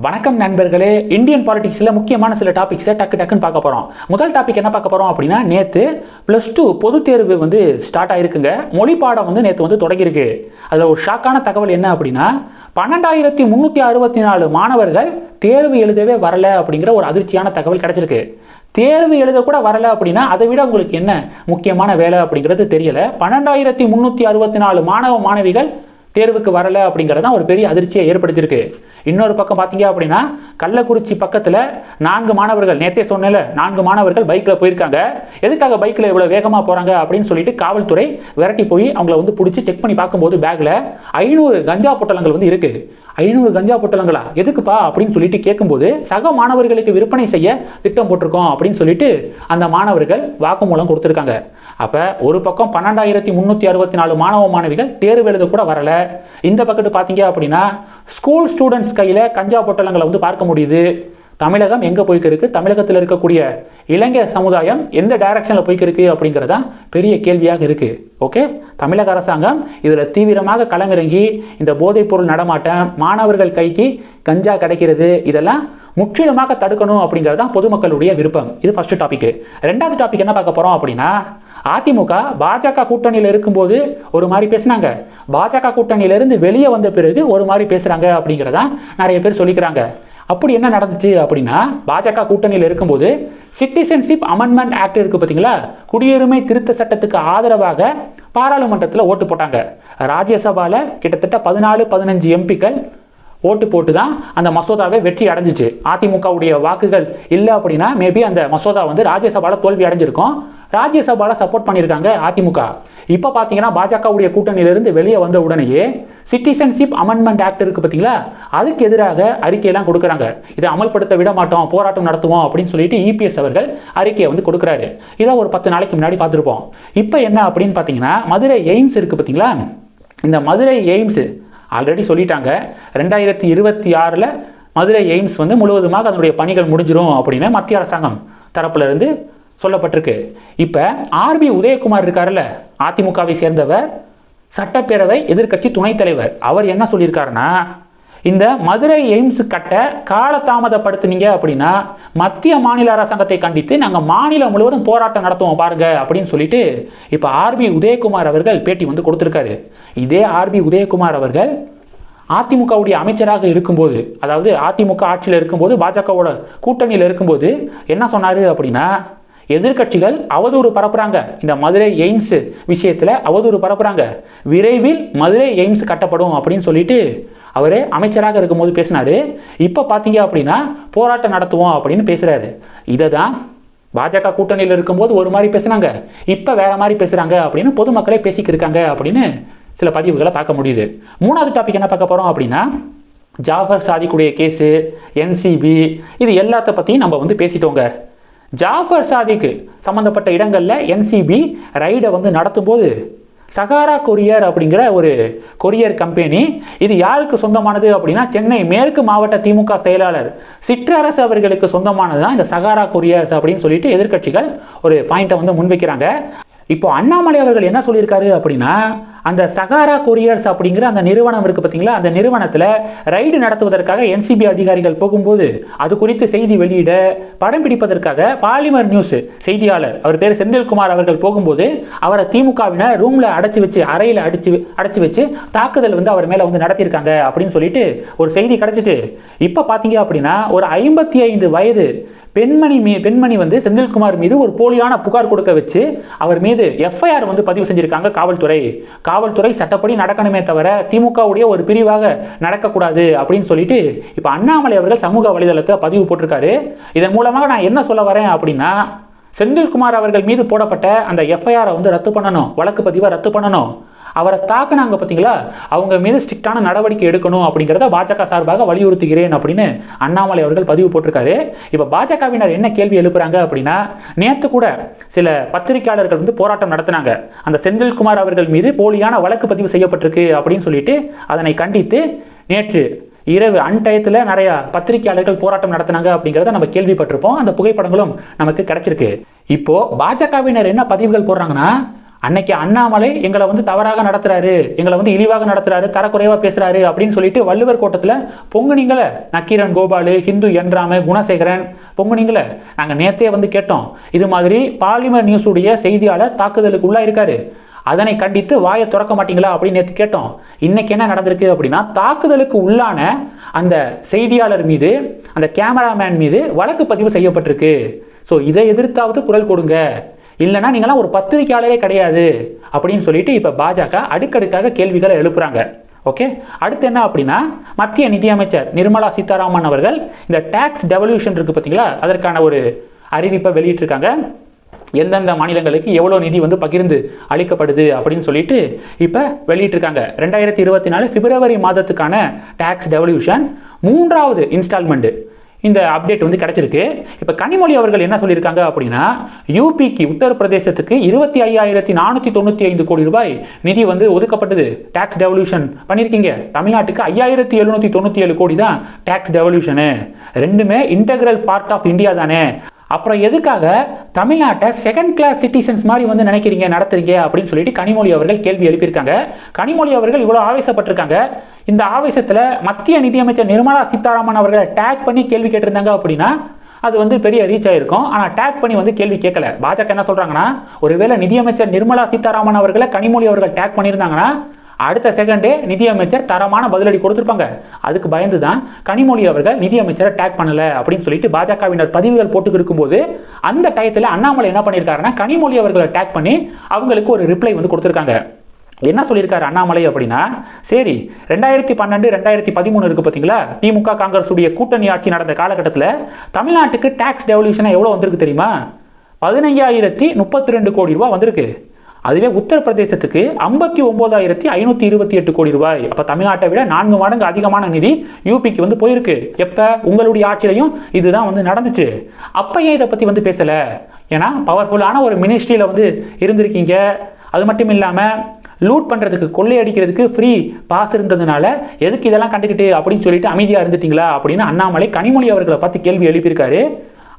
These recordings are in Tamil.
வணக்கம் நண்பர்களே இந்தியன் பாலிடிக்ஸில் முக்கியமான சில டாபிக்ஸை டக்கு டக்குன்னு பார்க்க போகிறோம் முதல் டாபிக் என்ன பார்க்க போகிறோம் அப்படின்னா நேற்று ப்ளஸ் டூ பொதுத் தேர்வு வந்து ஸ்டார்ட் ஆகிருக்குங்க மொழி பாடம் வந்து நேற்று வந்து தொடங்கியிருக்கு. அதில் ஒரு ஷாக்கான தகவல் என்ன அப்படின்னா பன்னெண்டாயிரத்தி முந்நூற்றி அறுபத்தி நாலு மாணவர்கள் தேர்வு எழுதவே வரல அப்படிங்கிற ஒரு அதிர்ச்சியான தகவல் கிடச்சிருக்கு. தேர்வு எழுத கூட வரல அப்படின்னா அதை விட உங்களுக்கு என்ன முக்கியமான வேலை அப்படிங்கிறது தெரியல. பன்னெண்டாயிரத்தி முந்நூற்றி அறுபத்தி நாலு மாணவ மாணவிகள் தேர்வுக்கு வரலை அப்படிங்கிறது தான் ஒரு பெரிய அதிர்ச்சியை ஏற்படுத்தியிருக்கு. இன்னொரு பக்கம் பார்த்தீங்க அப்படின்னா கள்ளக்குறிச்சி பக்கத்தில் நான்கு மாணவர்கள் நேத்தே சொன்னேன்ல நான்கு மாணவர்கள் பைக்கில் போயிருக்காங்க. எதுக்காக பைக்கில் இவ்வளோ வேகமாக போகிறாங்க அப்படின்னு சொல்லிட்டு காவல்துறை விரட்டி போய் அவங்கள வந்து பிடிச்சி செக் பண்ணி பார்க்கும்போது பேக்கில் ஐநூறு கஞ்சா பொட்டலங்கள் வந்து இருக்குது ஐநூறு கஞ்சா பொட்டலங்களா? எதுக்குப்பா? அப்படின்னு சொல்லிட்டு கேட்கும்போது சக மாணவர்களுக்கு விற்பனை செய்ய திட்டம் போட்டிருக்கோம் அப்படின்னு சொல்லிட்டு அந்த மாணவர்கள் வாக்குமூலம் கொடுத்துருக்காங்க. அப்போ ஒரு பக்கம் பன்னெண்டாயிரத்தி முந்நூற்றி அறுபத்தி நாலு மாணவ மாணவிகள் தேர்வு எழுத கூட வரலை. இந்த பக்கத்து பார்த்தீங்க அப்படின்னா ஸ்கூல் ஸ்டூடெண்ட்ஸ் கையில் கஞ்சா பொட்டலங்களை வந்து பார்க்க முடியுது. தமிழகம் எங்கே போய்க்கிருக்கு தமிழகத்தில் இருக்கக்கூடிய இளைஞர் சமுதாயம் எந்த டைரக்ஷனில் போய்க்கிருக்கு அப்படிங்கிறதா பெரிய கேள்வியாக இருக்குது ஓகே தமிழக அரசாங்கம் இதில் தீவிரமாக களமிறங்கி இந்த போதைப்பொருள் நடமாட்டம் மாணவர்கள் கைக்கு கஞ்சா கிடைக்கிறது இதெல்லாம் முற்றிலுமாக தடுக்கணும் அப்படிங்கிறது தான் பொதுமக்களுடைய விருப்பம். இது ஃபர்ஸ்ட் டாபிக் ரெண்டாவது டாபிக் என்ன பார்க்க போகிறோம் அப்படின்னா அதிமுக பாஜக கூட்டணியில் இருக்கும்போது ஒரு மாதிரி பேசுனாங்க. பாஜக கூட்டணியிலிருந்து வெளியே வந்த பிறகு ஒரு மாதிரி பேசுகிறாங்க அப்படிங்கிறதா நிறைய பேர் சொல்லிக்கிறாங்க. அப்படி என்ன நடந்துச்சு அப்படின்னா பாஜக கூட்டணியில் இருக்கும்போது சிட்டிசன்ஷிப் அமெண்ட்மெண்ட் ஆக்ட் இருக்குது பார்த்தீங்களா குடியுரிமை திருத்த சட்டத்துக்கு ஆதரவாக பாராளுமன்றத்தில் ஓட்டு போட்டாங்க. ராஜ்யசபாவில் கிட்டத்தட்ட பதினாலு பதினஞ்சு எம்பிக்கள் ஓட்டு போட்டு தான் அந்த மசோதாவை வெற்றி அடைஞ்சிச்சு. அதிமுகவுடைய வாக்குகள் இல்லை அப்படின்னா மேபி அந்த மசோதா வந்து ராஜ்யசபாவில் தோல்வி அடைஞ்சிருக்கும். ராஜ்யசபாவில் சப்போர்ட் பண்ணியிருக்காங்க அதிமுக. இப்போ பார்த்தீங்கன்னா பாஜகவுடைய கூட்டணியிலிருந்து வெளியே வந்த உடனேயே சிட்டிசன்ஷிப் அமெண்ட்மெண்ட் ஆக்ட் இருக்குது பார்த்தீங்களா அதுக்கு எதிராக அறிக்கையெல்லாம் கொடுக்குறாங்க. இதை அமல்படுத்த விட மாட்டோம் போராட்டம் நடத்துவோம் அப்படின்னு சொல்லிட்டு இபிஎஸ் அவர்கள் அறிக்கையை வந்து கொடுக்குறாரு. இதை ஒரு பத்து நாளைக்கு முன்னாடி பார்த்துருப்போம். இப்போ என்ன அப்படின்னு பார்த்தீங்கன்னா மதுரை எய்ம்ஸ் இருக்குது பார்த்தீங்களா இந்த மதுரை எய்ம்ஸ் ஆல்ரெடி சொல்லிட்டாங்க. ரெண்டாயிரத்தி இருபத்தி ஆறில் மதுரை எய்ம்ஸ் வந்து முழுவதுமாக அதனுடைய பணிகள் முடிஞ்சிடும் அப்படின்னு மத்திய அரசாங்கம் தரப்புலேருந்து சொல்லப்பட்டிருக்கு. இப்போ ஆர்பி உதயகுமார் இருக்காருல்ல அதிமுகவை சேர்ந்தவர் சட்டப்பேரவை எதிர்க்கட்சி துணைத் தலைவர். அவர் என்ன சொல்லியிருக்காருன்னா இந்த மதுரை எய்ம்ஸ் கட்ட காலதாமதப்படுத்தினீங்க அப்படின்னா மத்திய மாநில அரசாங்கத்தை கண்டித்து நாங்கள் மாநிலம் முழுவதும் போராட்டம் நடத்துவோம் பாருங்க அப்படின்னு சொல்லிட்டு இப்போ ஆர்பி உதயகுமார் அவர்கள் பேட்டி வந்து கொடுத்துருக்காரு. இதே ஆர்பி உதயகுமார் அவர்கள் அதிமுகவுடைய அமைச்சராக இருக்கும்போது அதாவது அதிமுக ஆட்சியில் இருக்கும்போது பாஜகவோட கூட்டணியில் இருக்கும்போது என்ன சொன்னார் அப்படின்னா எதிர்க்கட்சிகள் அவதூறு பரப்புறாங்க. இந்த மதுரை எய்ம்ஸ் விஷயத்தில் அவதூறு பரப்புறாங்க. விரைவில் மதுரை எய்ம்ஸ் கட்டப்படும் அப்படின்னு சொல்லிட்டு அவர் அமைச்சராக இருக்கும்போது பேசினாரு. இப்போ பார்த்தீங்க அப்படின்னா போராட்டம் நடத்துவோம் அப்படின்னு பேசுகிறாரு இதை தான் பாஜக கூட்டணியில் இருக்கும்போது ஒரு மாதிரி பேசுனாங்க. இப்போ வேற மாதிரி பேசுகிறாங்க அப்படின்னு பொதுமக்களே பேசிக்கிருக்காங்க இருக்காங்க அப்படின்னு சில பதிவுகளை பார்க்க முடியுது. மூணாவது டாபிக் என்ன பார்க்க போகிறோம் அப்படின்னா ஜாஃபர் சாதிக்குடைய கேஸு என்சிபி இது எல்லாத்த பற்றியும் நம்ம வந்து பேசிட்டோங்க. ஜாஃபர் சாதிக்கு சம்மந்தப்பட்ட இடங்களில் என்சிபி ரைடை வந்து நடத்தும்போது சகாரா கொரியர் அப்படிங்கிற ஒரு கொரியர் கம்பெனி இது யாருக்கு சொந்தமானது அப்படின்னா சென்னை மேற்கு மாவட்ட திமுக செயலாளர் சிற்றரசு அவர்களுக்கு சொந்தமானது தான் இந்த சகாரா கொரியர்ஸ் அப்படின்னு சொல்லிட்டு எதிர்க்கட்சிகள் ஒரு பாயிண்ட்டை வந்து முன்வைக்கிறாங்க. இப்போ அண்ணாமலை அவர்கள் என்ன சொல்லியிருக்காரு அப்படின்னா அந்த சகாரா கொரியர்ஸ் அப்படிங்கிற அந்த நிறுவனம் இருக்குது பார்த்தீங்களா? அந்த நிறுவனத்தில் ரைடு நடத்துவதற்காக என்சிபி அதிகாரிகள் போகும்போது அது குறித்து செய்தி வெளியிட படம் பிடிப்பதற்காக பாலிமர் நியூஸ் செய்தியாளர் அவர் பேர் செந்தில்குமார் அவர்கள் போகும்போது அவரை திமுகவினர் ரூமில் அடைச்சி வச்சு அறையில் அடிச்சு அடைச்சி வச்சு தாக்குதல் வந்து அவர் மேலே வந்து நடத்தியிருக்காங்க அப்படின்னு சொல்லிட்டு ஒரு செய்தி கிடச்சிட்டு இப்போ பார்த்தீங்க அப்படின்னா ஒரு ஐம்பத்தி ஐந்து வயது பெண்மணி மீ பெண்மணி வந்து செந்தில்குமார் மீது ஒரு போலியான புகார் கொடுக்க வச்சு அவர் மீது எஃப்ஐஆர் வந்து பதிவு செஞ்சுருக்காங்க காவல்துறை. காவல்துறை சட்டப்படி நடக்கணுமே தவிர திமுகவுடைய ஒரு பிரிவாக நடக்கக்கூடாது அப்படின்னு சொல்லிட்டு இப்போ அண்ணாமலை அவர்கள் சமூக வலைதளத்தில் பதிவு போட்டிருக்காரு. இதன் மூலமாக நான் என்ன சொல்ல வரேன் அப்படின்னா செந்தில்குமார் அவர்கள் மீது போடப்பட்ட அந்த எஃப்ஐஆரை வந்து ரத்து பண்ணணும். வழக்கு பதிவை ரத்து பண்ணணும். அவரை தாக்குனாங்க பார்த்தீங்களா? அவங்க மீது ஸ்ட்ரிக்டான நடவடிக்கை எடுக்கணும் அப்படிங்கிறத பாஜக சார்பாக வலியுறுத்துகிறேன் அப்படின்னு அண்ணாமலை அவர்கள் பதிவு போட்டிருக்காரு. இப்போ பாஜகவினர் என்ன கேள்வி எழுப்புறாங்க அப்படின்னா நேற்று கூட சில பத்திரிகையாளர்கள் வந்து போராட்டம் நடத்தினாங்க. அந்த செந்தில்குமார் அவர்கள் மீது போலியான வழக்கு பதிவு செய்யப்பட்டிருக்கு அப்படின்னு சொல்லிட்டு அதனை கண்டித்து நேற்று இரவு அன்டயத்தில் நிறைய பத்திரிகையாளர்கள் போராட்டம் நடத்தினாங்க அப்படிங்கிறத நம்ம கேள்விப்பட்டிருப்போம். அந்த புகைப்படங்களும் நமக்கு கிடைச்சிருக்கு. இப்போது பாஜகவினர் என்ன பதிவுகள் போடுறாங்கன்னா அன்னைக்கு அண்ணாமலை எங்களை வந்து தவறாக நடத்துறாரு எங்களை வந்து இழிவாக நடத்துறாரு தரக்குறைவாக பேசுறாரு அப்படின்னு சொல்லிட்டு வள்ளுவர் கோட்டத்தில் பொங்குனீங்களே நக்கீரன் கோபாலு ஹிந்து என்றாம குணசேகரன் பொங்குனீங்களே? நாங்கள் நேத்தே வந்து கேட்டோம். இது மாதிரி பாலிமர் நியூஸுடைய செய்தியாளர் தாக்குதலுக்கு உள்ளா இருக்காரு. அதனை கண்டித்து வாயை திறக்க மாட்டீங்களா அப்படின்னு நேற்று கேட்டோம். இன்னைக்கு என்ன நடந்திருக்கு அப்படின்னா தாக்குதலுக்கு உள்ளான அந்த செய்தியாளர் மீது அந்த கேமராமேன் மீது வழக்கு பதிவு செய்யப்பட்டிருக்கு. ஸோ இதை எதிர்த்தாவது குரல் கொடுங்க. இல்லைன்னா நீங்களாம் ஒரு பத்திரிகையாளரே கிடையாது அப்படின்னு சொல்லிட்டு இப்போ பாஜக அடுக்கடுக்காக கேள்விகளை எழுப்புறாங்க. ஓகே? அடுத்து என்ன அப்படின்னா மத்திய நிதியமைச்சர் நிர்மலா சீதாராமன் அவர்கள் இந்த டேக்ஸ் டெவல்யூஷன் இருக்குது பார்த்தீங்களா அதற்கான ஒரு அறிவிப்பை வெளியிட்டிருக்காங்க. எந்தெந்த மாநிலங்களுக்கு எவ்வளோ நிதி வந்து பகிர்ந்து அளிக்கப்படுது அப்படின்னு சொல்லிட்டு இப்போ வெளியிட்டிருக்காங்க. ரெண்டாயிரத்தி இருபத்தி நாலு பிப்ரவரி மாதத்துக்கான டேக்ஸ் டெவல்யூஷன் மூன்றாவது இன்ஸ்டால்மெண்ட்டு இந்த அப்டேட் வந்து கிடச்சிருக்கு. இப்போ கனிமொழி அவர்கள் என்ன சொல்லியிருக்காங்க அப்படின்னா யூபிக்கு உத்தரப்பிரதேசத்துக்கு இருபத்தி ஐயாயிரத்தி நானூற்றி தொண்ணூற்றி ஐந்து கோடி ரூபாய் நிதி வந்து ஒதுக்கப்பட்டது. டேக்ஸ் டெவல்யூஷன் பண்ணியிருக்கீங்க. தமிழ்நாட்டுக்கு ஐயாயிரத்தி எழுநூற்றி தொண்ணூற்றி ஏழு கோடி தான் டேக்ஸ் டெவல்யூஷனு ரெண்டுமே இன்டெக்ரல் பார்ட் ஆஃப் இந்தியா தானே. அப்புறம் எதுக்காக தமிழ்நாட்டை செகண்ட் கிளாஸ் சிட்டிசன்ஸ் மாதிரி வந்து நினைக்கிறீங்க நடத்துறீங்க அப்படின்னு சொல்லிட்டு கனிமொழி அவர்கள் கேள்வி எழுப்பியிருக்காங்க. கனிமொழி அவர்கள் இவ்வளோ ஆவேசப்பட்டிருக்காங்க. இந்த ஆவேசத்தில் மத்திய நிதியமைச்சர் நிர்மலா சீதாராமன் அவர்களை டேக் பண்ணி கேள்வி கேட்டிருந்தாங்க அப்படின்னா அது வந்து பெரிய ரீச் ஆயிருக்கும். ஆனால் டேக் பண்ணி வந்து கேள்வி கேட்கல. பாஜக என்ன சொல்றாங்கன்னா ஒருவேளை நிதியமைச்சர் நிர்மலா சீதாராமன் அவர்களை கனிமொழி அவர்கள் டேக் பண்ணியிருந்தாங்கன்னா அடுத்த செகண்டே நிதியமைச்சர் தரமான பதிலடி கொடுத்துருப்பாங்க. அதுக்கு பயந்து தான் கனிமொழி அவர்கள் நிதியமைச்சரை டேக் பண்ணலை அப்படின்னு சொல்லிட்டு பாஜகவினர் பதிவுகள் போட்டுக்கு இருக்கும்போது அந்த டயத்தில் அண்ணாமலை என்ன பண்ணியிருக்காருன்னா கனிமொழி அவர்களை டேக் பண்ணி அவங்களுக்கு ஒரு ரிப்ளை வந்து கொடுத்துருக்காங்க. என்ன சொல்லியிருக்காரு அண்ணாமலை அப்படின்னா சரி ரெண்டாயிரத்தி பன்னெண்டு ரெண்டாயிரத்தி பதிமூணு இருக்குது பார்த்தீங்களா திமுக காங்கிரஸ் உடைய கூட்டணி ஆட்சி நடந்த காலகட்டத்தில் தமிழ்நாட்டுக்கு டேக்ஸ் டெவல்யூஷனாக எவ்வளோ வந்திருக்கு தெரியுமா? பதினைஞ்சாயிரத்தி முப்பத்தி ரெண்டு கோடி ரூபா வந்திருக்கு. அதுவே உத்தரப்பிரதேசத்துக்கு ஐம்பத்தி ஒன்பதாயிரத்தி ஐநூற்றி இருபத்தி எட்டு கோடி ரூபாய். அப்போ தமிழ்நாட்டை விட நான்கு மடங்கு அதிகமான நிதி யூபிக்கு வந்து போயிருக்கு. எப்போ? உங்களுடைய ஆட்சியிலையும் இதுதான் வந்து நடந்துச்சு. அப்போ ஏன் இதை பற்றி வந்து பேசலை? ஏன்னா பவர்ஃபுல்லான ஒரு மினிஸ்ட்ரியில் வந்து இருந்திருக்கீங்க. அது மட்டும் இல்லாமல் லூட் பண்ணுறதுக்கு கொள்ளையடிக்கிறதுக்கு ஃப்ரீ பாஸ் இருந்ததுனால எதுக்கு இதெல்லாம் கண்டுக்கிட்டு அப்படின்னு சொல்லிட்டு அமைதியாக இருந்துட்டீங்களா அப்படின்னு அண்ணாமலை கனிமொழி அவர்களை பார்த்து கேள்வி எழுப்பியிருக்காரு.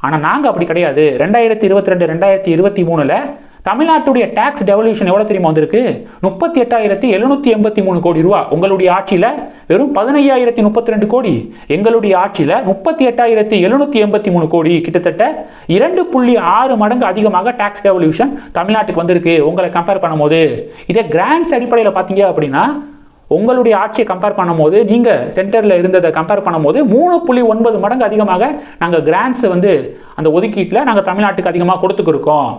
ஆனால் நாங்கள் அப்படி கிடையாது. ரெண்டாயிரத்தி இருபத்தி ரெண்டு ரெண்டாயிரத்தி இருபத்தி மூணில் தமிழ்நாட்டுடைய டேக்ஸ் டெவல்யூஷன் எவ்வளோ தெரியுமா வந்திருக்கு? முப்பத்தி எட்டாயிரத்தி எழுநூற்றி எண்பத்தி மூணு கோடி ரூபா. உங்களுடைய ஆட்சியில் வெறும் பதினையாயிரத்தி முப்பத்தி ரெண்டு கோடி. எங்களுடைய ஆட்சியில் முப்பத்தி எட்டாயிரத்தி எழுநூற்றி எண்பத்தி மூணு கோடி. கிட்டத்தட்ட இரண்டு புள்ளி ஆறு மடங்கு அதிகமாக டேக்ஸ் டெவல்யூஷன் தமிழ்நாட்டுக்கு வந்திருக்கு. உங்களை கம்பேர் பண்ணும்போது. இதே கிராண்ட்ஸ் அடிப்படையில் பார்த்தீங்க அப்படின்னா உங்களுடைய ஆட்சியை கம்பேர் பண்ணும்போது நீங்கள் சென்டரில் இருந்ததை கம்பேர் பண்ணும்போது மூணு புள்ளி ஒன்பது மடங்கு அதிகமாக நாங்கள் கிராண்ட்ஸ் வந்து அந்த ஒதுக்கீட்டில் நாங்கள் தமிழ்நாட்டுக்கு அதிகமாக கொடுத்துக்கிருக்கோம்.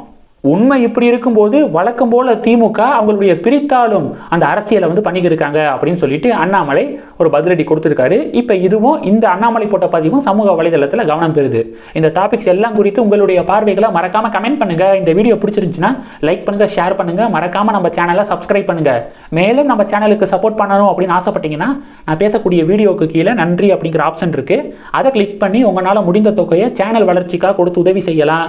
உண்மை இப்படி இருக்கும்போது வழக்கம் போல திமுக அவங்களுடைய பிரித்தாலும் அந்த அரசியலை வந்து பண்ணிக்கிருக்காங்க அப்படின்னு சொல்லிட்டு அண்ணாமலை ஒரு பதிலடி கொடுத்துருக்காரு. இப்போ இதுவும் இந்த அண்ணாமலை போட்ட பதிவும் சமூக வலைதளத்தில் கவனம் பெறுது. இந்த டாபிக்ஸ் எல்லாம் குறித்து உங்களுடைய பார்வைகளை மறக்காம கமெண்ட் பண்ணுங்க. இந்த வீடியோ பிடிச்சிருந்துச்சுன்னா லைக் பண்ணுங்க ஷேர் பண்ணுங்க. மறக்காம நம்ம சேனலை சப்ஸ்கிரைப் பண்ணுங்க. மேலும் நம்ம சேனலுக்கு சப்போர்ட் பண்ணணும் அப்படின்னு ஆசைப்பட்டீங்கன்னா நான் பேசக்கூடிய வீடியோக்கு கீழே நன்றி அப்படிங்கிற ஆப்ஷன் இருக்கு. அதை கிளிக் பண்ணி உங்களால் முடிந்த தொகையை சேனல் வளர்ச்சிக்காக கொடுத்து உதவி செய்யலாம்.